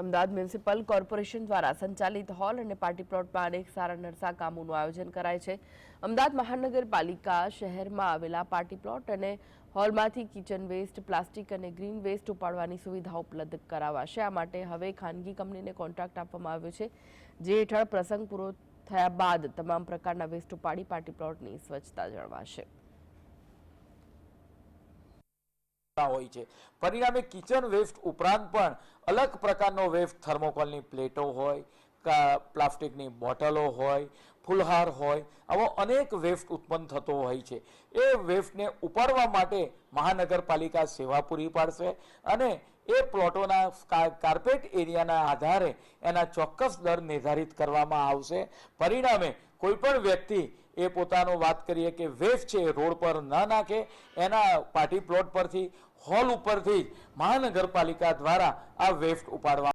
Ahmedabad municipal corporation દ્વારા સંચાલિત hall અને પાર્ટી પ્લોટમાં અનેક સારા નરસા કામોનું આયોજન કરાય છે. અમદાવાદ મહાનગરપાલિકા શહેરમાં આવેલા પાર્ટી પ્લોટ અને હોલમાંથી કિચન વેસ્ટ, પ્લાસ્ટિક અને ગ્રીન વેસ્ટ ઉપાડવાની સુવિધા ઉપલબ્ધ કરાવાશે. આ માટે હવે ખાનગી કંપનીને કોન્ટ્રાક્ટ આપવામાં આવ્યો છે. જે હેઠળ પ્રસંગ પૂરો થયા બાદ તમામ પ્રકારના વેસ્ટ ઉપાડી પાર્ટી પ્લોટની સ્વચ્છતા જળવાશે. હોય છે. પરિણામે કિચન વેસ્ટ ઉપરાંત પણ અલગ પ્રકારનો વેસ્ટ થર્મોકોલની પ્લેટો હોય પ્લાસ્ટિકની બોટલો હોય, ફુલહાર હોય, આવો અનેક વેસ્ટ ઉત્પન્ન થતો હોય છે. એ વેસ્ટને ઉપાડવા માટે મહાનગરપાલિકા સેવા પૂરી પાડશે અને એ પ્લોટોના કાર્પેટ એરિયાના આધારે એના ચોક્કસ દર નિર્ધારિત કરવામાં આવશે. પરિણામે કોઈપણ વ્યક્તિ એ પોતાનો વાત કરીએ કે વેસ્ટ છે રોડ પર ન નાખે, એના પાર્ટી પ્લોટ પરથી, હોલ ઉપરથી મહાનગરપાલિકા દ્વારા આ વેસ્ટ ઉપાડવા